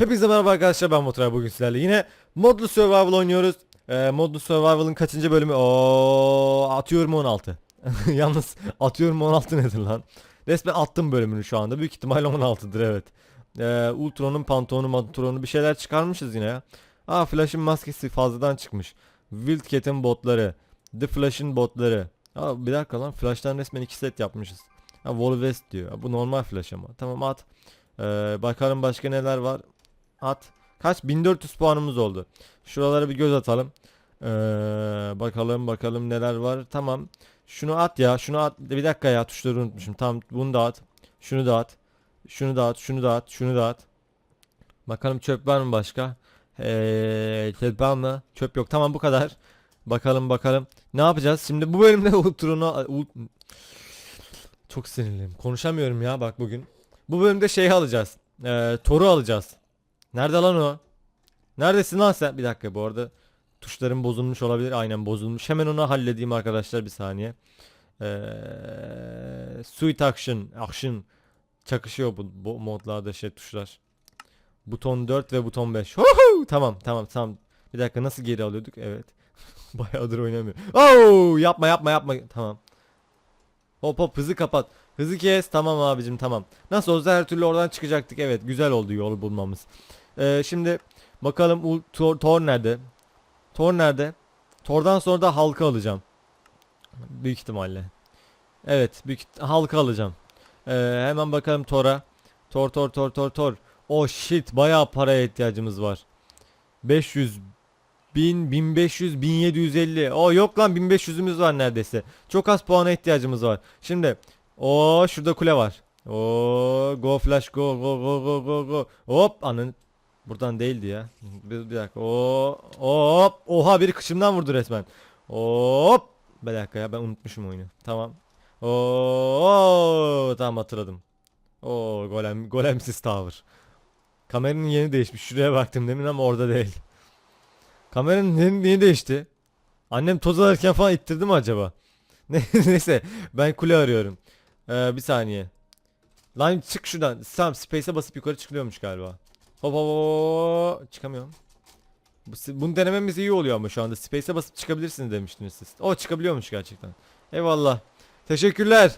Hepinize merhaba arkadaşlar ben Motor bugün sizlerle yine modlu survival oynuyoruz. Ee, modlu survival'ın kaçıncı bölümü? Oo atıyorum 16. Yalnız atıyorum 16 nedir lan? Resmen attım bölümünü şu anda. Büyük ihtimalle 16'dır evet. Ee, Ultron'un pantolonu, Mantron'u bir şeyler çıkarmışız yine ya. Aa Flash'ın maskesi fazladan çıkmış. Wildcat'in botları. The Flash'ın botları. Aa bir dakika lan Flash'tan resmen iki set yapmışız. Ha Volvest diyor. Ha, Bu normal Flash ama. Tamam at. Ee, bakalım başka neler var. At. Kaç? 1400 puanımız oldu. Şuralara bir göz atalım. Ee, bakalım bakalım neler var. Tamam. Şunu at ya. Şunu at. Bir dakika ya tuşları unutmuşum. Tamam bunu da at. Şunu da at. Şunu da at. Şunu da at. Şunu da at. Bakalım çöp var mı başka? Ee, çöp var mı? Çöp yok. Tamam bu kadar. Bakalım bakalım. Ne yapacağız? Şimdi bu bölümde Ultron'u Ult- çok sinirliyim. Konuşamıyorum ya bak bugün. Bu bölümde şeyi alacağız. Ee, Thor'u alacağız. Nerede lan o? Neredesin lan sen? Bir dakika bu arada tuşlarım bozulmuş olabilir. Aynen bozulmuş. Hemen onu halledeyim arkadaşlar bir saniye. Ee, Sweet Action. Action. Çakışıyor bu, bu modlarda şey tuşlar. Buton 4 ve buton 5. Huhu! Tamam tamam tamam. Bir dakika nasıl geri alıyorduk? Evet. Bayağıdır oynamıyorum. Oo, yapma yapma yapma. Tamam. Hop hop hızı kapat. Hızı kes. Tamam abicim tamam. Nasıl olsa her türlü oradan çıkacaktık. Evet güzel oldu yolu bulmamız. Ee, şimdi bakalım Ul- Thor, Thor nerede? Thor nerede? Thor'dan sonra da halka alacağım. Büyük ihtimalle. Evet büyük halka alacağım. Ee, hemen bakalım Thor'a. Thor Thor Thor Thor Thor. Oh shit bayağı paraya ihtiyacımız var. 500 1000 1500 1750. O yok lan 1500'ümüz var neredeyse. Çok az puana ihtiyacımız var. Şimdi o şurada kule var. O go flash go go go go go go. Hop anın buradan değildi ya. Bir, bir dakika. O hop oha biri kışımdan vurdu resmen. Hop bir dakika ya ben unutmuşum oyunu. Tamam. Oo tamam hatırladım. O golem golemsiz tower. Kameranın yeni değişmiş. Şuraya baktım demin ama orada değil. Kameranın yeni, yeni değişti. Annem toz alırken falan ittirdi mi acaba? Ne- Neyse ben kule arıyorum. Ee, bir saniye. Lan çık şuradan. Tamam space'e basıp yukarı çıkılıyormuş galiba. Hop hop. Çıkamıyorum. Bu, bunu denememiz iyi oluyor ama şu anda. Space'e basıp çıkabilirsiniz demiştiniz siz. O çıkabiliyormuş gerçekten. Eyvallah. Teşekkürler.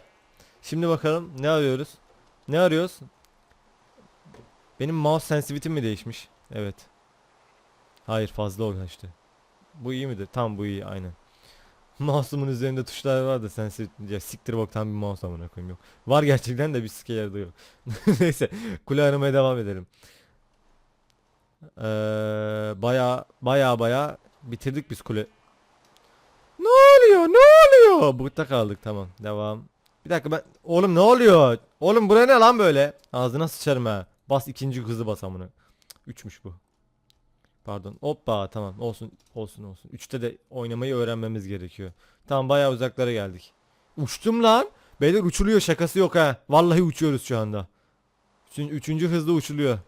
Şimdi bakalım ne arıyoruz? Ne arıyoruz? Benim mouse sensitivity'm mi değişmiş? Evet. Hayır fazla uğraştı. Bu iyi midir? Tam bu iyi aynen. Mouse'umun üzerinde tuşlar var da sensitivity. Ya siktir boktan bir mouse amına koyayım yok. Var gerçekten de bir sike yerde yok. Neyse kule aramaya devam edelim. Ee, baya baya baya bitirdik biz kule. Ne oluyor? Ne oluyor? Burada kaldık tamam. Devam. Bir dakika ben oğlum ne oluyor? Oğlum bura ne lan böyle? Ağzına sıçarım ha. Bas ikinci hızı bas amına. Üçmüş bu. Pardon. Hoppa tamam olsun olsun olsun. Üçte de oynamayı öğrenmemiz gerekiyor. Tamam bayağı uzaklara geldik. Uçtum lan. Beyler uçuluyor şakası yok ha. Vallahi uçuyoruz şu anda. Üçün, üçüncü hızda uçuluyor.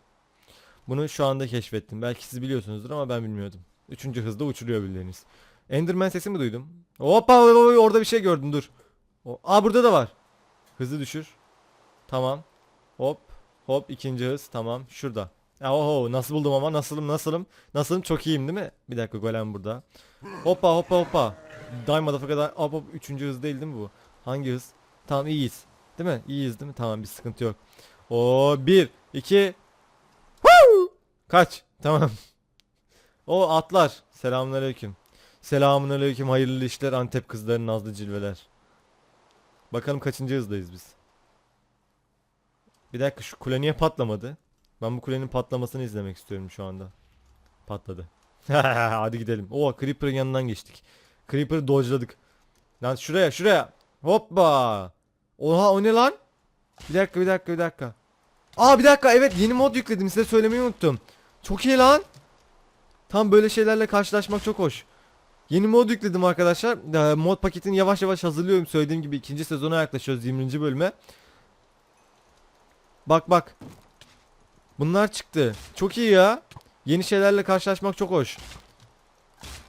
Bunu şu anda keşfettim. Belki siz biliyorsunuzdur ama ben bilmiyordum. Üçüncü hızda uçuluyor bildiğiniz. Enderman sesi mi duydum? Hoppa orada bir şey gördüm dur. Aa burada da var. Hızı düşür. Tamam. Hop. Hop ikinci hız. Tamam. Şurada. Ya oho nasıl buldum ama nasılım nasılım nasılım çok iyiyim değil mi? Bir dakika golem burada. Hoppa hoppa hoppa. Diamond'a kadar hop hop üçüncü hız değil değil mi bu? Hangi hız? Tamam iyiyiz. Değil mi? İyiyiz değil mi? Tamam bir sıkıntı yok. O bir iki! Kaç. Tamam. O atlar. Selamünaleyküm. Selamünaleyküm. Hayırlı işler Antep kızların nazlı cilveler. Bakalım kaçıncı hızdayız biz. Bir dakika şu kule niye patlamadı? Ben bu kulenin patlamasını izlemek istiyorum şu anda. Patladı. Hadi gidelim. Oo Creeper'ın yanından geçtik. Creeper'ı dodge'ladık. Lan şuraya şuraya. Hoppa. Oha o ne lan? Bir dakika bir dakika bir dakika. Aa bir dakika evet yeni mod yükledim size söylemeyi unuttum. Çok iyi lan. Tam böyle şeylerle karşılaşmak çok hoş. Yeni mod yükledim arkadaşlar. Ee, mod paketini yavaş yavaş hazırlıyorum. Söylediğim gibi ikinci sezona yaklaşıyoruz 20. bölüme. Bak bak. Bunlar çıktı. Çok iyi ya. Yeni şeylerle karşılaşmak çok hoş.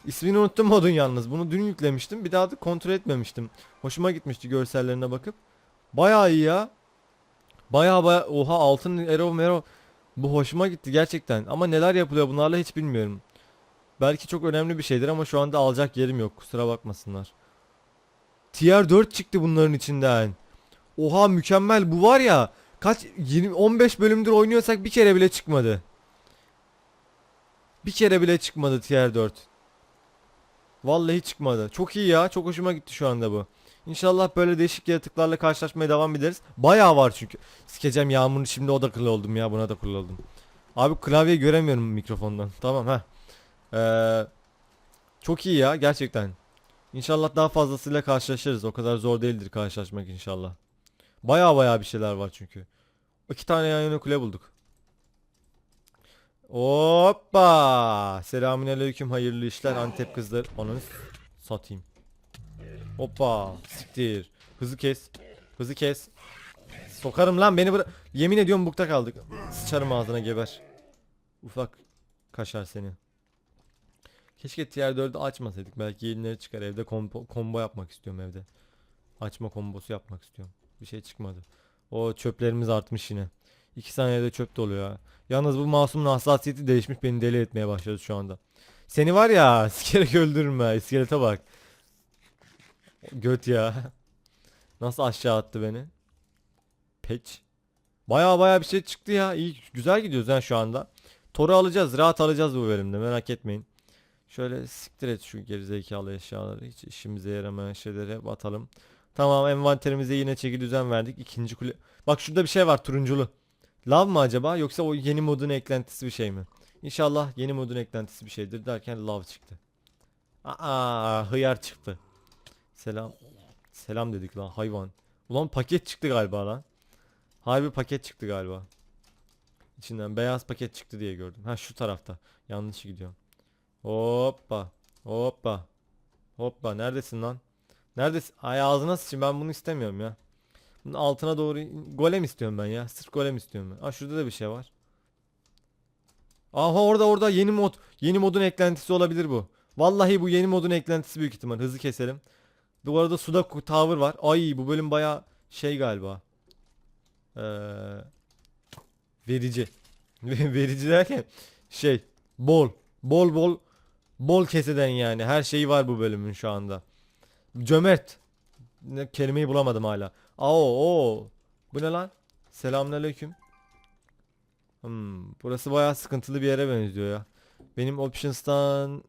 İsmini unuttum modun yalnız. Bunu dün yüklemiştim. Bir daha da kontrol etmemiştim. Hoşuma gitmişti görsellerine bakıp. Bayağı iyi ya. Bayağı bayağı. Oha altın arrow mero. Bu hoşuma gitti gerçekten. Ama neler yapılıyor bunlarla hiç bilmiyorum. Belki çok önemli bir şeydir ama şu anda alacak yerim yok. Kusura bakmasınlar. Tier 4 çıktı bunların içinden. Oha mükemmel bu var ya. Kaç 20 15 bölümdür oynuyorsak bir kere bile çıkmadı. Bir kere bile çıkmadı tier 4. Vallahi çıkmadı. Çok iyi ya. Çok hoşuma gitti şu anda bu. İnşallah böyle değişik yaratıklarla karşılaşmaya devam ederiz. Bayağı var çünkü. Sikeceğim yağmurun şimdi o da kıl oldum ya. Buna da kıl oldum. Abi klavye göremiyorum mikrofondan. Tamam ha. Ee, çok iyi ya gerçekten. İnşallah daha fazlasıyla karşılaşırız. O kadar zor değildir karşılaşmak inşallah. Baya baya bir şeyler var çünkü. İki tane yan yana kule bulduk. Hoppa! Selamünaleyküm hayırlı işler Antep kızlar. Ananı s- satayım. Hoppa! Siktir. Hızı kes. Hızı kes. Sokarım lan beni bıra- Yemin ediyorum bukta kaldık. Sıçarım ağzına geber. Ufak kaşar seni. Keşke tier 4'ü açmasaydık. Belki yenileri çıkar. Evde combo, combo yapmak istiyorum evde. Açma kombosu yapmak istiyorum. Bir şey çıkmadı. O çöplerimiz artmış yine. 2 saniyede çöp doluyor ya. Yalnız bu masumun hassasiyeti değişmiş beni deli etmeye başladı şu anda. Seni var ya sikerek öldürürüm ha. İskelete bak. Göt ya. Nasıl aşağı attı beni? Peç. Baya baya bir şey çıktı ya. İyi güzel gidiyoruz ha şu anda. Toru alacağız. Rahat alacağız bu bölümde. Merak etmeyin. Şöyle siktir et şu gerizekalı eşyaları. Hiç işimize yaramayan şeyleri hep atalım. Tamam envanterimize yine çeki düzen verdik. İkinci kule. Bak şurada bir şey var turunculu. Lav mı acaba yoksa o yeni modun eklentisi bir şey mi? İnşallah yeni modun eklentisi bir şeydir derken lav çıktı. Aa hıyar çıktı. Selam. Selam dedik lan hayvan. Ulan paket çıktı galiba lan. Harbi paket çıktı galiba. İçinden beyaz paket çıktı diye gördüm. Ha şu tarafta. Yanlış gidiyorum. Hoppa. Hoppa. Hoppa neredesin lan? Neredesin? Ay ağzına sıçayım ben bunu istemiyorum ya. Bunun altına doğru golem istiyorum ben ya. Sırf golem istiyorum ben. Aa şurada da bir şey var. Aha orada orada yeni mod. Yeni modun eklentisi olabilir bu. Vallahi bu yeni modun eklentisi büyük ihtimal. Hızlı keselim. Bu arada suda ku- tower var. Ay bu bölüm baya şey galiba. Ee, verici. verici derken şey bol. Bol bol bol keseden yani. Her şeyi var bu bölümün şu anda. Cömert. Ne kelimeyi bulamadım hala. Aa o. Bu ne lan? Selamünaleyküm. Hmm, burası bayağı sıkıntılı bir yere benziyor ya. Benim options'tan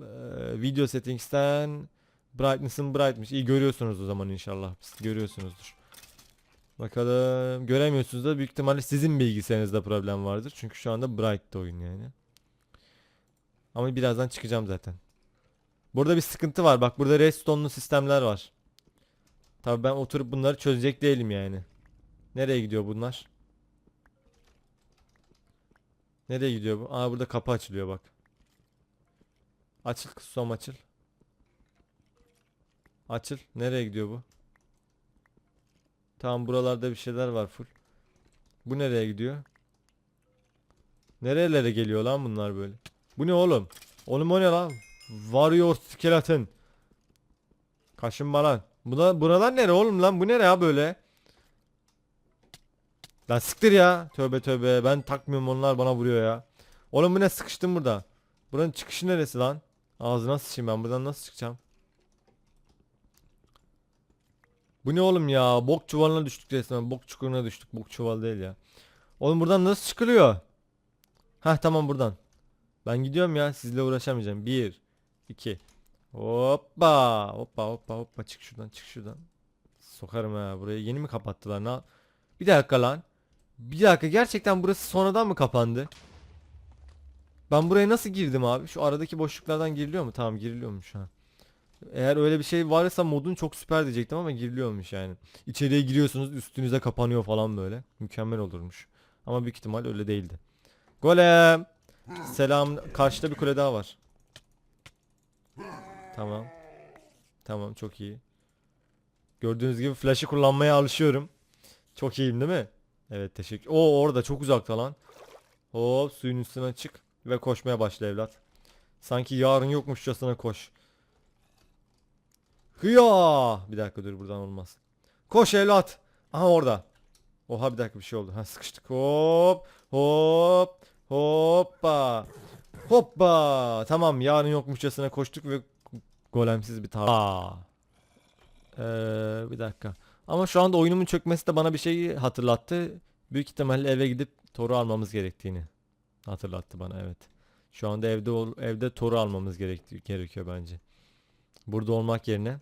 eee, video settings'ten brightness'ım brightmış. İyi görüyorsunuz o zaman inşallah. Görüyorsunuzdur. Bakalım. Göremiyorsunuz da büyük ihtimalle sizin bilgisayarınızda problem vardır. Çünkü şu anda bright'ta oyun yani. Ama birazdan çıkacağım zaten. Burada bir sıkıntı var. Bak burada redstone'lu sistemler var. Tabii ben oturup bunları çözecek değilim yani. Nereye gidiyor bunlar? Nereye gidiyor bu? Aa burada kapı açılıyor bak. Açıl susam açıl. Açıl. Nereye gidiyor bu? Tamam buralarda bir şeyler var full. Bu nereye gidiyor? Nerelere geliyor lan bunlar böyle? Bu ne oğlum? Oğlum o ne lan? Warrior Skeleton. Kaşınma lan. Buna, buralar nere oğlum lan? Bu nere ya böyle? Lan siktir ya. Tövbe tövbe. Ben takmıyorum onlar bana vuruyor ya. Oğlum bu ne sıkıştım burada. Buranın çıkışı neresi lan? Ağzına sıçayım ben buradan nasıl çıkacağım? Bu ne oğlum ya? Bok çuvalına düştük resmen. Bok çukuruna düştük. Bok çuval değil ya. Oğlum buradan nasıl çıkılıyor? Hah tamam buradan. Ben gidiyorum ya. Sizle uğraşamayacağım. 1 2 Hoppa. Hoppa hoppa hoppa çık şuradan çık şuradan. Sokarım ha. Burayı yeni mi kapattılar? Ne? Bir dakika lan. Bir dakika gerçekten burası sonradan mı kapandı? Ben buraya nasıl girdim abi? Şu aradaki boşluklardan giriliyor mu? Tamam giriliyormuş ha. Eğer öyle bir şey varsa modun çok süper diyecektim ama giriliyormuş yani. İçeriye giriyorsunuz üstünüze kapanıyor falan böyle. Mükemmel olurmuş. Ama büyük ihtimal öyle değildi. Golem. Selam. Karşıda bir kule daha var. Tamam. Tamam çok iyi. Gördüğünüz gibi flash'ı kullanmaya alışıyorum. Çok iyiyim değil mi? Evet teşekkür. Oo orada çok uzakta lan. Hop suyun üstüne çık ve koşmaya başla evlat. Sanki yarın yokmuşçasına koş. Hıya! Bir dakika dur buradan olmaz. Koş evlat. Aha orada. Oha bir dakika bir şey oldu. Ha sıkıştık. Hop hop hoppa. Hoppa. Tamam yarın yokmuşçasına koştuk ve golemsiz bir tar. Ee, bir dakika. Ama şu anda oyunumun çökmesi de bana bir şeyi hatırlattı. Büyük ihtimalle eve gidip toru almamız gerektiğini hatırlattı bana evet. Şu anda evde evde toru almamız gerekti gerekiyor bence. Burada olmak yerine.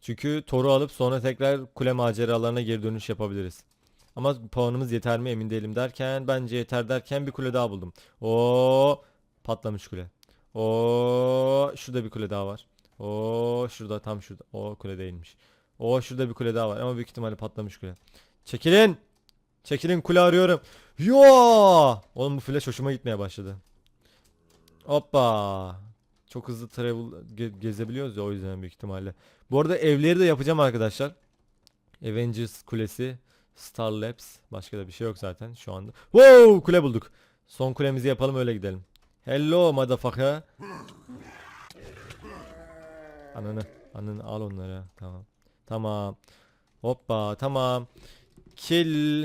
Çünkü toru alıp sonra tekrar kule maceralarına geri dönüş yapabiliriz. Ama puanımız yeter mi emin değilim derken bence yeter derken bir kule daha buldum. O patlamış kule. O şurada bir kule daha var. O şurada tam şurada. O kule değilmiş. O şurada bir kule daha var ama büyük ihtimalle patlamış kule. Çekilin. Çekilin kule arıyorum. Yo! Oğlum bu flash hoşuma gitmeye başladı. Hoppa. Çok hızlı travel ge- gezebiliyoruz ya o yüzden büyük ihtimalle. Bu arada evleri de yapacağım arkadaşlar. Avengers kulesi, Star Labs, başka da bir şey yok zaten şu anda. Wow, kule bulduk. Son kulemizi yapalım öyle gidelim. Hello motherfucker. Ananı, ananı al onları. Tamam. Tamam. Hoppa, tamam. Kill.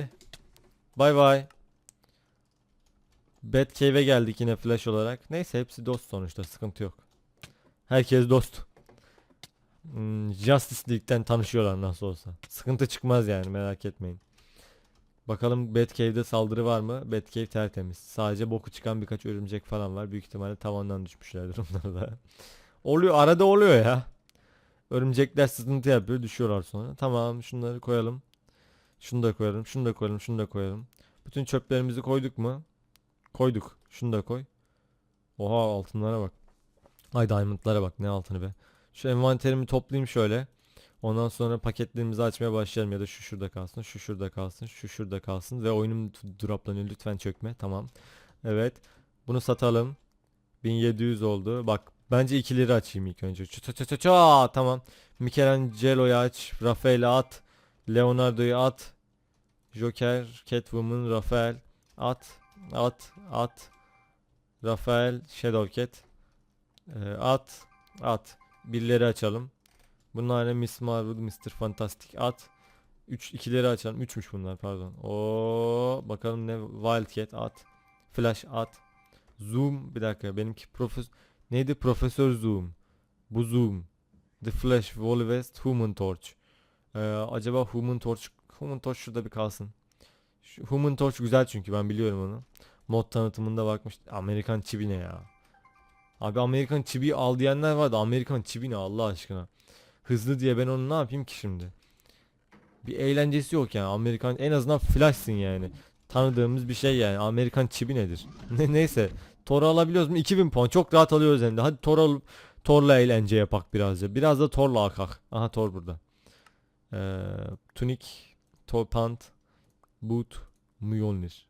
Bye bye. Batcave'e geldik yine flash olarak. Neyse hepsi dost sonuçta sıkıntı yok. Herkes dost. Hmm, Justice League'den tanışıyorlar nasıl olsa. Sıkıntı çıkmaz yani merak etmeyin. Bakalım Batcave'de saldırı var mı? Batcave tertemiz. Sadece boku çıkan birkaç örümcek falan var. Büyük ihtimalle tavandan düşmüşlerdir onları da. Oluyor arada oluyor ya. Örümcekler sıkıntı yapıyor düşüyorlar sonra. Tamam şunları koyalım. Şunu da koyalım, şunu da koyalım, şunu da koyalım. Bütün çöplerimizi koyduk mu? Koyduk. Şunu da koy. Oha altınlara bak. Ay diamondlara bak ne altını be. Şu envanterimi toplayayım şöyle. Ondan sonra paketlerimizi açmaya başlayalım ya da şu şurada kalsın, şu şurada kalsın, şu şurada kalsın ve oyunum droplanıyor lütfen çökme. Tamam. Evet. Bunu satalım. 1700 oldu. Bak bence ikileri açayım ilk önce. Çı çı çı. Tamam. Michelangelo'yu aç. Rafael'i at. Leonardo'yu at. Joker, Catwoman, Rafael. At. At. At. Rafael, Shadowcat. Ee, at. At. Birileri açalım. Bunlar Miss Marvel, Mr. Fantastic at. 3 ikileri açalım. 3'müş bunlar pardon. O bakalım ne Wildcat at. Flash at. Zoom bir dakika benimki profes neydi Profesör Zoom. Bu Zoom. The Flash, Wally West, Human Torch. Ee, acaba Human Torch Human Torch şurada bir kalsın. Şu Human Torch güzel çünkü ben biliyorum onu. Mod tanıtımında bakmış. Amerikan çivi ne ya? Abi Amerikan çivi al diyenler vardı. Amerikan çivi ne Allah aşkına? Hızlı diye ben onu ne yapayım ki şimdi? Bir eğlencesi yok yani. Amerikan en azından flashsın yani. Tanıdığımız bir şey yani. Amerikan çivi nedir? ne neyse. Thor'u alabiliyoruz mu? 2000 puan. Çok rahat alıyoruz hem de. Hadi Thor alıp Thor'la eğlence yapak birazca. Biraz da Thor'la akak. Aha Thor burada. Ee, tunik, Thor pant, boot, Mjolnir.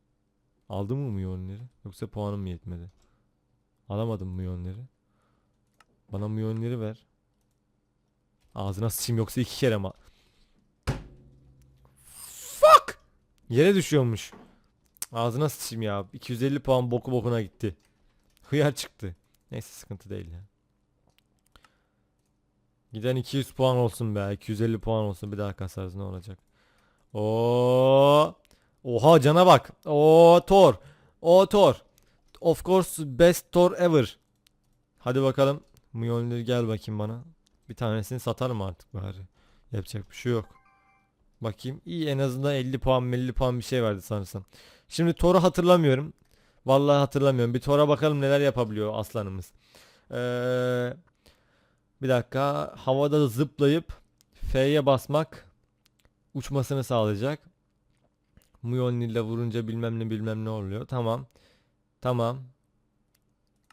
Aldım mı Mjolnir'i? Yoksa puanım mı yetmedi? Alamadım Mjolnir'i. Bana Mjolnir'i ver. Ağzına sıçayım yoksa iki kere ma... Fuck! Yere düşüyormuş. Ağzına sıçayım ya. 250 puan boku bokuna gitti. Hıyar çıktı. Neyse sıkıntı değil ya. Giden 200 puan olsun be. 250 puan olsun bir daha kasarız ne olacak. Oo! Oha cana bak. O Thor. O Thor. Of course best Thor ever. Hadi bakalım. Mjolnir gel bakayım bana. Bir tanesini satarım artık bari. Yapacak bir şey yok. Bakayım. İyi en azından 50 puan 50 puan bir şey verdi sanırsam. Şimdi Thor'u hatırlamıyorum. Vallahi hatırlamıyorum. Bir Thor'a bakalım neler yapabiliyor aslanımız. Ee, bir dakika. Havada zıplayıp F'ye basmak uçmasını sağlayacak. Mjolnir'le vurunca bilmem ne bilmem ne oluyor. Tamam. Tamam.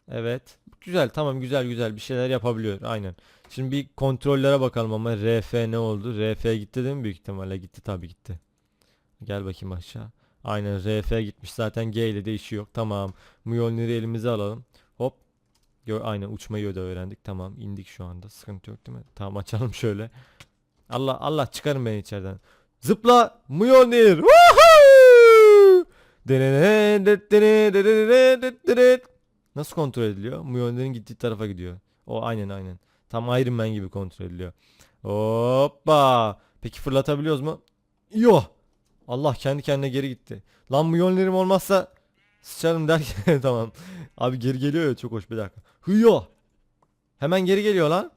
Evet. Güzel tamam güzel güzel bir şeyler yapabiliyor. Aynen. Şimdi bir kontrollere bakalım ama RF ne oldu? RF gitti değil mi? Büyük ihtimalle gitti tabii gitti. Gel bakayım aşağı. Aynen RF gitmiş zaten G ile de işi yok. Tamam. Mjolnir'i elimize alalım. Hop. Gö aynen uçmayı da öğrendik. Tamam indik şu anda. Sıkıntı yok değil mi? Tamam açalım şöyle. Allah Allah çıkarın beni içeriden. Zıpla Mjolnir. Woohoo! Nasıl kontrol ediliyor? Mjolnir'in gittiği tarafa gidiyor. O aynen aynen. Tam Iron Man gibi kontrol ediliyor. Hoppa. Peki fırlatabiliyoruz mu? Yo. Allah kendi kendine geri gitti. Lan Mjolnir'im olmazsa sıçarım derken tamam. Abi geri geliyor ya çok hoş bir dakika. Hıyyo. Hemen geri geliyor lan.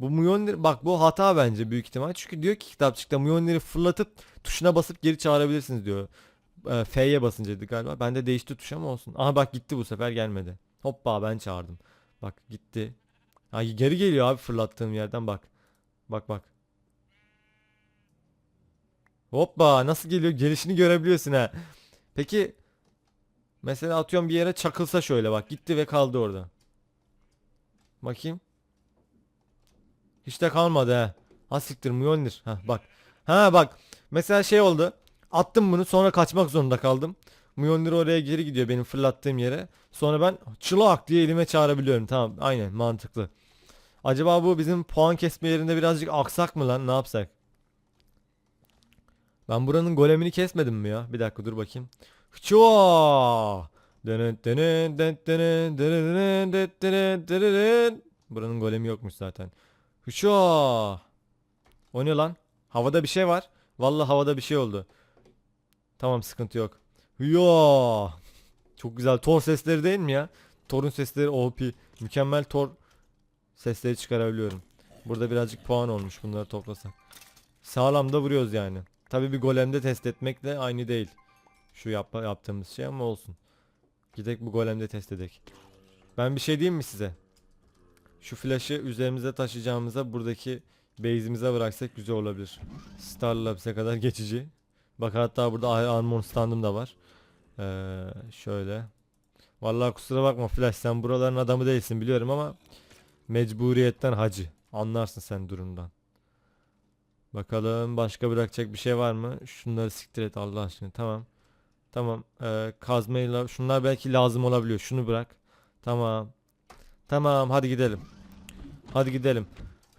Bu Mjolnir bak bu hata bence büyük ihtimal. Çünkü diyor ki kitapçıkta Mjolnir'i fırlatıp tuşuna basıp geri çağırabilirsiniz diyor. Ee, F'ye basıncaydı galiba. Bende değişti tuş ama olsun. Aha bak gitti bu sefer gelmedi. Hoppa ben çağırdım. Bak gitti. Ha, geri geliyor abi fırlattığım yerden bak. Bak bak. Hoppa nasıl geliyor gelişini görebiliyorsun ha. Peki mesela atıyorum bir yere çakılsa şöyle bak gitti ve kaldı orada. Bakayım. Hiç de kalmadı ha. Ha siktir Mjolnir. Ha bak. Ha bak. Mesela şey oldu. Attım bunu sonra kaçmak zorunda kaldım. Mjolnir oraya geri gidiyor benim fırlattığım yere. Sonra ben çılak diye elime çağırabiliyorum. Tamam aynen mantıklı. Acaba bu bizim puan kesme yerinde birazcık aksak mı lan? Ne yapsak? Ben buranın golemini kesmedim mi ya? Bir dakika dur bakayım. Denen. Buranın golemi yokmuş zaten. Hışa! O ne lan? Havada bir şey var. Vallahi havada bir şey oldu. Tamam sıkıntı yok. Hıya! Çok güzel Thor sesleri değil mi ya? Thor'un sesleri OP. Mükemmel Thor sesleri çıkarabiliyorum. Burada birazcık puan olmuş bunları toplasak. Sağlam da vuruyoruz yani. Tabi bir golemde test etmekle aynı değil. Şu yap yaptığımız şey ama olsun. Gidek bu golemde test edek. Ben bir şey diyeyim mi size? Şu flash'ı üzerimize taşıyacağımıza buradaki base'imize bıraksak güzel olabilir. Star Labs'e kadar geçici. Bak hatta burada armor standım da var. Ee, şöyle. Vallahi kusura bakma Flash sen buraların adamı değilsin biliyorum ama mecburiyetten hacı. Anlarsın sen durumdan. Bakalım başka bırakacak bir şey var mı? Şunları siktir et Allah aşkına. Tamam. Tamam. Ee, kazmayla şunlar belki lazım olabiliyor. Şunu bırak. Tamam. Tamam hadi gidelim. Hadi gidelim.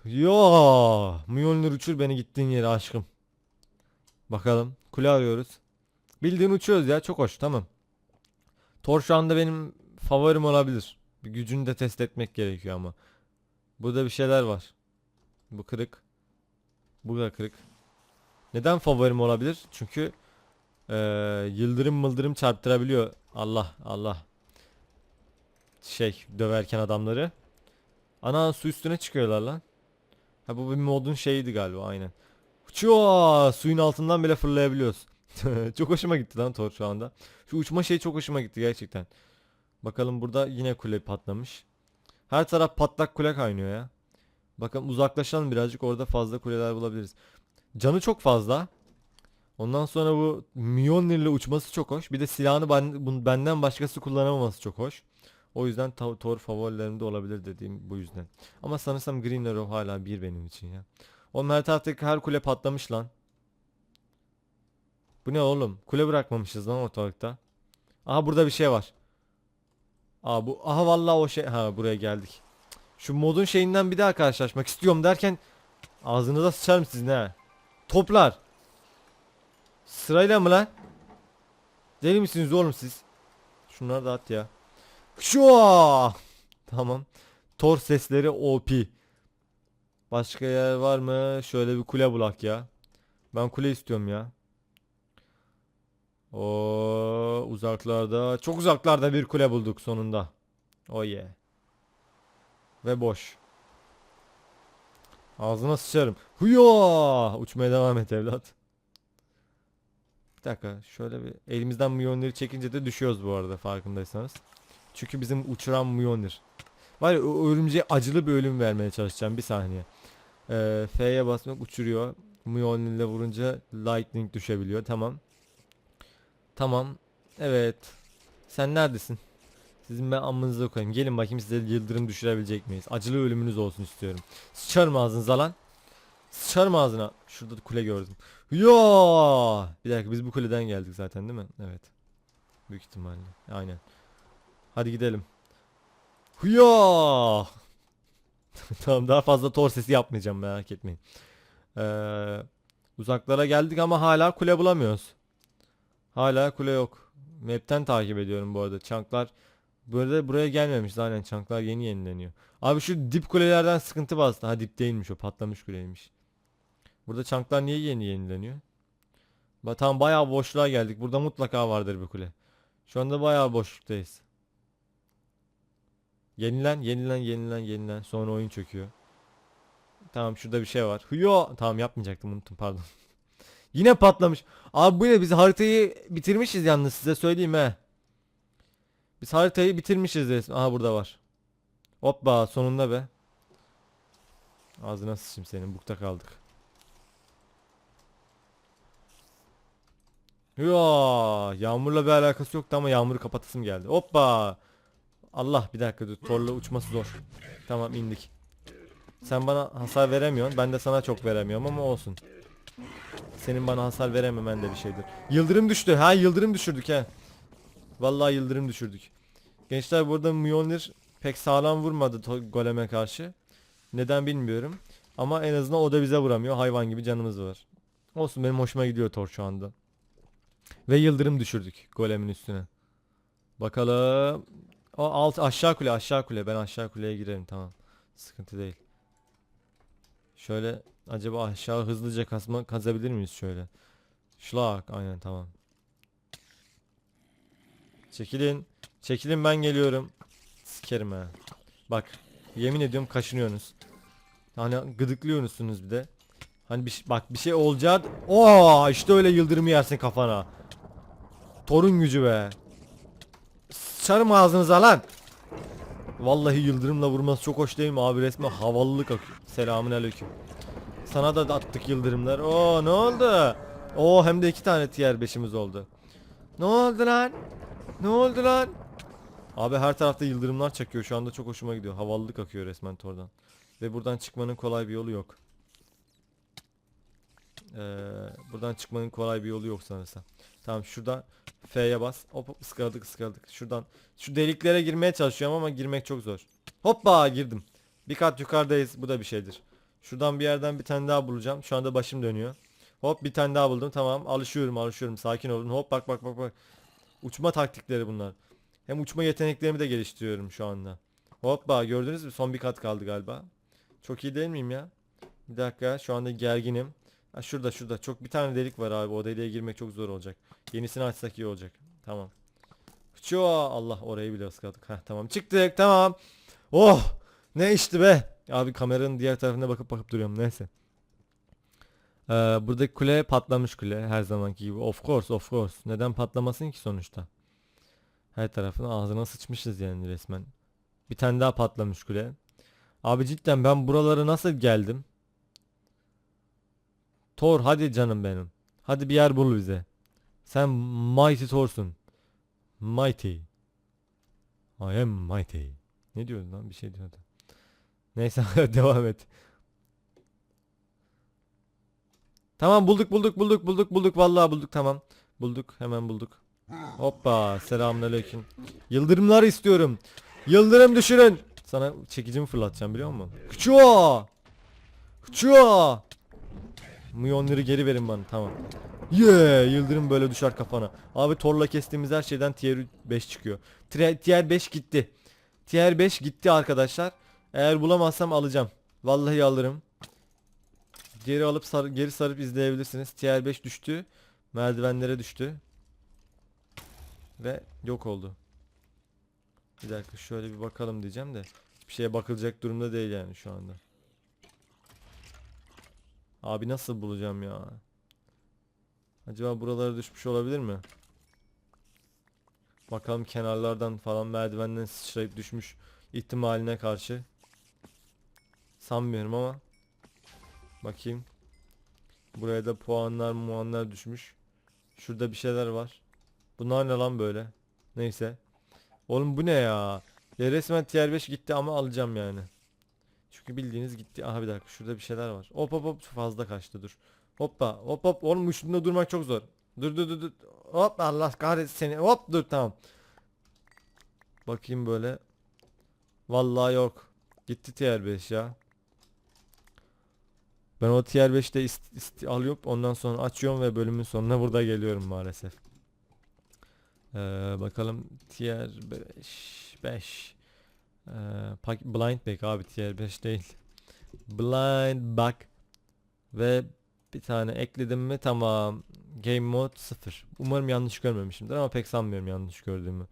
Yo, Mjolnir uçur beni gittiğin yere aşkım. Bakalım. Kule arıyoruz. Bildiğin uçuyoruz ya çok hoş tamam. Thor şu anda benim favorim olabilir. Bir gücünü de test etmek gerekiyor ama. Burada bir şeyler var. Bu kırık. Bu da kırık. Neden favorim olabilir? Çünkü eee, yıldırım mıldırım çarptırabiliyor. Allah Allah. Şey döverken adamları. Ana su üstüne çıkıyorlar lan. Ha bu bir modun şeyiydi galiba aynen. Çua suyun altından bile fırlayabiliyoruz. çok hoşuma gitti lan Thor şu anda. Şu uçma şey çok hoşuma gitti gerçekten. Bakalım burada yine kule patlamış. Her taraf patlak kule kaynıyor ya. Bakalım uzaklaşalım birazcık orada fazla kuleler bulabiliriz. Canı çok fazla. Ondan sonra bu Mjolnir'le uçması çok hoş. Bir de silahını ben, benden başkası kullanamaması çok hoş. O yüzden Thor favorilerimde olabilir dediğim bu yüzden. Ama sanırsam Green Arrow hala bir benim için ya. Oğlum her taraftaki her kule patlamış lan. Bu ne oğlum? Kule bırakmamışız lan ortalıkta. Aha burada bir şey var. Aa bu aha vallahi o şey ha buraya geldik. Şu modun şeyinden bir daha karşılaşmak istiyorum derken ağzınıza sıçarım sizin ha. Toplar. Sırayla mı lan? Deli misiniz oğlum siz? Şunları da at ya. Şua! Tamam. Thor sesleri OP. Başka yer var mı? Şöyle bir kule bulak ya. Ben kule istiyorum ya. O uzaklarda, çok uzaklarda bir kule bulduk sonunda. Oh yeah. Ve boş. Ağzına sıçarım. Huya! Uçmaya devam et evlat. Bir dakika şöyle bir elimizden Mjolnir'i çekince de düşüyoruz bu arada farkındaysanız. Çünkü bizim uçuran Mjolnir. Var ya o örümceğe acılı bir ölüm vermeye çalışacağım bir saniye. Ee, F'ye basmak uçuruyor. Mjolnir'le vurunca lightning düşebiliyor. Tamam. Tamam. Evet. Sen neredesin? Sizin ben amınıza koyayım. Gelin bakayım size yıldırım düşürebilecek miyiz? Acılı ölümünüz olsun istiyorum. Sıçarım ağzınıza lan. Sıçarım ağzına. Şurada da kule gördüm. Yo! Bir dakika biz bu kuleden geldik zaten değil mi? Evet. Büyük ihtimalle. Aynen. Hadi gidelim. Huya! tamam daha fazla tor sesi yapmayacağım merak etmeyin. Ee, uzaklara geldik ama hala kule bulamıyoruz. Hala kule yok. Map'ten takip ediyorum bu arada. Çanklar böyle buraya gelmemiş zaten çanklar yeni yenileniyor. Abi şu dip kulelerden sıkıntı bastı. Ha dip değilmiş o patlamış kuleymiş. Burada çanklar niye yeni yenileniyor? Tamam bayağı boşluğa geldik. Burada mutlaka vardır bir kule. Şu anda bayağı boşluktayız. Yenilen, yenilen, yenilen, yenilen. Sonra oyun çöküyor. Tamam şurada bir şey var. Hıyo. Tamam yapmayacaktım unuttum pardon. Yine patlamış. Abi bu ne biz haritayı bitirmişiz yalnız size söyleyeyim he. Biz haritayı bitirmişiz resmen. Aha burada var. Hoppa sonunda be. Ağzına sıçayım senin bukta kaldık. Ya yağmurla bir alakası yoktu ama yağmuru kapatasım geldi. Hoppa. Allah bir dakika dur. Torla uçması zor. Tamam indik. Sen bana hasar veremiyorsun. Ben de sana çok veremiyorum ama olsun. Senin bana hasar verememen de bir şeydir. Yıldırım düştü. Ha yıldırım düşürdük he. Vallahi yıldırım düşürdük. Gençler burada Mjolnir pek sağlam vurmadı goleme karşı. Neden bilmiyorum. Ama en azından o da bize vuramıyor. Hayvan gibi canımız var. Olsun benim hoşuma gidiyor Thor şu anda. Ve yıldırım düşürdük golemin üstüne. Bakalım. O alt aşağı kule aşağı kule. Ben aşağı kuleye girerim tamam. Sıkıntı değil. Şöyle acaba aşağı hızlıca kazma kazabilir miyiz şöyle? Şlak aynen tamam. Çekilin. Çekilin ben geliyorum. Sikerim ha. Bak yemin ediyorum kaşınıyorsunuz. Hani gıdıklıyorsunuz bir de. Hani bir, şey- bak bir şey olacak. Oo işte öyle yıldırımı yersin kafana. Torun gücü be. Sıçarım ağzınıza lan. Vallahi yıldırımla vurması çok hoş değil mi abi resmen havalılık akıyor. Selamun aleyküm. Sana da attık yıldırımlar. Oo ne oldu? Oo hem de iki tane tier 5'imiz oldu. Ne oldu lan? Ne oldu lan? Abi her tarafta yıldırımlar çakıyor şu anda çok hoşuma gidiyor. Havalılık akıyor resmen Tor'dan. Ve buradan çıkmanın kolay bir yolu yok. Ee, buradan çıkmanın kolay bir yolu yok sanırsam. Tamam şuradan F'ye bas. Hop hop ıskaladık ıskaladık. Şuradan şu deliklere girmeye çalışıyorum ama girmek çok zor. Hoppa girdim. Bir kat yukarıdayız. Bu da bir şeydir. Şuradan bir yerden bir tane daha bulacağım. Şu anda başım dönüyor. Hop bir tane daha buldum. Tamam alışıyorum alışıyorum. Sakin olun. Hop bak bak bak bak. Uçma taktikleri bunlar. Hem uçma yeteneklerimi de geliştiriyorum şu anda. Hoppa gördünüz mü? Son bir kat kaldı galiba. Çok iyi değil miyim ya? Bir dakika şu anda gerginim. Ha, şurada şurada çok bir tane delik var abi. O deliğe girmek çok zor olacak. Yenisini açsak iyi olacak. Tamam. Çua Allah orayı bile ıskaladık. Heh tamam çıktık tamam. Oh ne işti be. Abi kameranın diğer tarafına bakıp bakıp duruyorum neyse. Ee, buradaki kule patlamış kule her zamanki gibi. Of course of course. Neden patlamasın ki sonuçta? Her tarafına ağzına sıçmışız yani resmen. Bir tane daha patlamış kule. Abi cidden ben buralara nasıl geldim? Thor hadi canım benim. Hadi bir yer bul bize. Sen Mighty Thor'sun. Mighty. I am mighty. Ne diyordun lan? Bir şey diyordu. Neyse devam et. Tamam bulduk bulduk bulduk bulduk bulduk vallahi bulduk tamam. Bulduk hemen bulduk. Hoppa selamünaleyküm. Yıldırımlar istiyorum. Yıldırım düşürün. Sana çekicimi fırlatacağım biliyor musun? Kıçua! Kıçua! Miyonları geri verin bana tamam. Yeah, yıldırım böyle düşer kafana. Abi torla kestiğimiz her şeyden tier 5 çıkıyor. Tier, tier 5 gitti. Tier 5 gitti arkadaşlar. Eğer bulamazsam alacağım. Vallahi alırım. Geri alıp sar, geri sarıp izleyebilirsiniz. Tier 5 düştü. Merdivenlere düştü. Ve yok oldu. Bir dakika şöyle bir bakalım diyeceğim de. Bir şeye bakılacak durumda değil yani şu anda. Abi nasıl bulacağım ya? Acaba buralara düşmüş olabilir mi? Bakalım kenarlardan falan merdivenden sıçrayıp düşmüş ihtimaline karşı. Sanmıyorum ama. Bakayım. Buraya da puanlar muanlar düşmüş. Şurada bir şeyler var. Bunlar ne lan böyle? Neyse. Oğlum bu ne ya? Ya resmen tier 5 gitti ama alacağım yani. Bildiğiniz gitti. Aha bir dakika şurada bir şeyler var. Hop hop hop fazla kaçtı dur. Hoppa hop hop oğlum üstünde durmak çok zor. Dur dur dur dur. Hop Allah kahretsin seni. Hop dur tamam. Bakayım böyle. Vallahi yok. Gitti tier 5 ya. Ben o tier 5'te ist, ist alıyorum ondan sonra açıyorum ve bölümün sonuna burada geliyorum maalesef. Ee, bakalım tier 5 5 ee, blind back abi tier 5 değil. Blind back ve bir tane ekledim mi tamam. Game Mode 0. Umarım yanlış görmemişimdir ama pek sanmıyorum yanlış gördüğümü.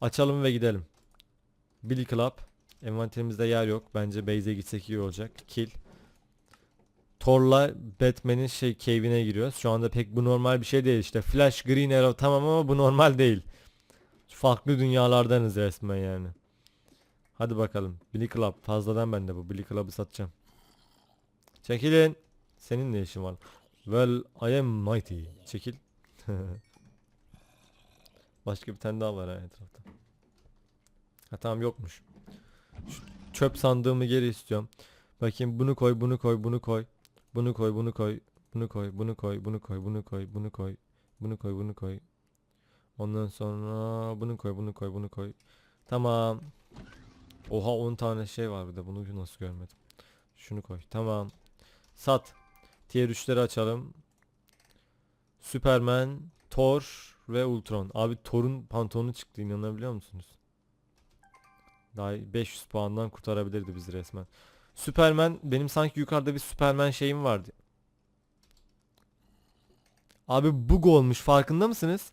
Açalım ve gidelim. Billy Club. Envanterimizde yer yok. Bence base'e gitsek iyi olacak. Kill. Thor'la Batman'in şey cave'ine giriyoruz. Şu anda pek bu normal bir şey değil işte. Flash, Green Arrow tamam ama bu normal değil. Farklı dünyalardanız resmen yani. Hadi bakalım. Billy Club. Fazladan bende bu. Billy Club'ı satacağım. Çekilin. Senin ne işin var? Well, I am mighty. Çekil. Başka bir tane daha var ha etrafta. Ha tamam yokmuş. Şu çöp sandığımı geri istiyorum. Bakayım bunu koy, bunu koy, bunu koy. Bunu koy, bunu koy. Bunu koy, bunu koy, bunu koy, bunu koy, bunu koy. Bunu koy, bunu koy. Ondan sonra bunu koy, bunu koy, bunu koy. Tamam. Oha 10 tane şey var bir de bunu nasıl görmedim. Şunu koy. Tamam. Sat. Tier 3'leri açalım. Superman, Thor ve Ultron. Abi Thor'un pantolonu çıktı inanabiliyor musunuz? Daha 500 puandan kurtarabilirdi bizi resmen. Superman benim sanki yukarıda bir Superman şeyim vardı. Abi bug olmuş farkında mısınız?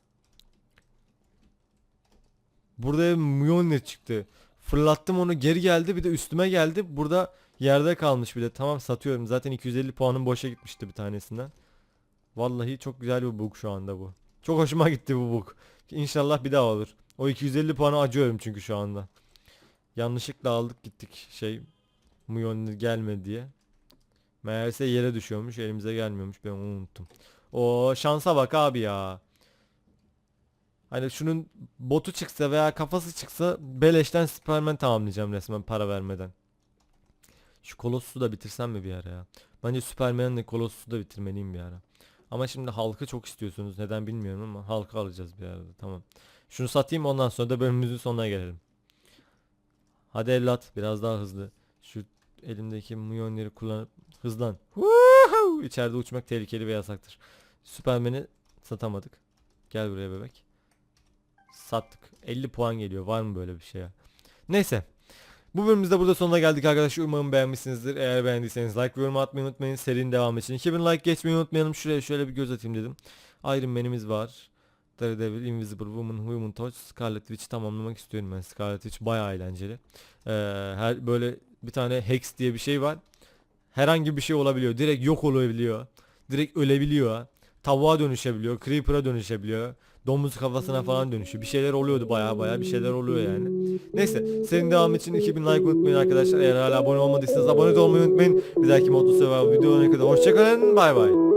Burada Mjolnir çıktı. Fırlattım onu geri geldi bir de üstüme geldi. Burada yerde kalmış bir de. Tamam satıyorum. Zaten 250 puanım boşa gitmişti bir tanesinden. Vallahi çok güzel bir bug şu anda bu. Çok hoşuma gitti bu bug. İnşallah bir daha olur. O 250 puanı acıyorum çünkü şu anda. Yanlışlıkla aldık gittik şey Mjolnir gelmedi diye. Meğerse yere düşüyormuş elimize gelmiyormuş ben onu unuttum. O şansa bak abi ya. Hani şunun botu çıksa veya kafası çıksa beleşten Superman tamamlayacağım resmen para vermeden. Şu Colossus'u da bitirsem mi bir ara ya? Bence Superman'le Colossus'u da bitirmeliyim bir ara. Ama şimdi halkı çok istiyorsunuz. Neden bilmiyorum ama halkı alacağız bir arada. Tamam. Şunu satayım ondan sonra da bölümümüzün sonuna gelelim. Hadi evlat biraz daha hızlı. Şu elimdeki Mjolnir'i kullanıp hızlan. Woohoo! İçeride uçmak tehlikeli ve yasaktır. Superman'i satamadık. Gel buraya bebek. Sattık. 50 puan geliyor. Var mı böyle bir şey ya? Neyse. Bu bölümümüzde burada sonuna geldik arkadaşlar. Umarım beğenmişsinizdir. Eğer beğendiyseniz like ve yorum atmayı unutmayın. Serinin devamı için 2000 like geçmeyi unutmayalım. Şuraya şöyle bir göz atayım dedim. Iron Man'imiz var. Daredevil, Invisible Woman, Human Torch, Scarlet Witch tamamlamak istiyorum ben. Scarlet Witch bayağı eğlenceli. Ee, her böyle bir tane Hex diye bir şey var. Herhangi bir şey olabiliyor. Direkt yok olabiliyor. Direkt ölebiliyor. Tavuğa dönüşebiliyor. Creeper'a dönüşebiliyor. Domuz kafasına falan dönüşüyor. Bir şeyler oluyordu baya baya bir şeyler oluyor yani. Neyse senin devam için 2000 like unutmayın arkadaşlar. Eğer hala abone olmadıysanız abone olmayı unutmayın. Bir dahaki modlu sever videolarına kadar hoşçakalın. Bay bay.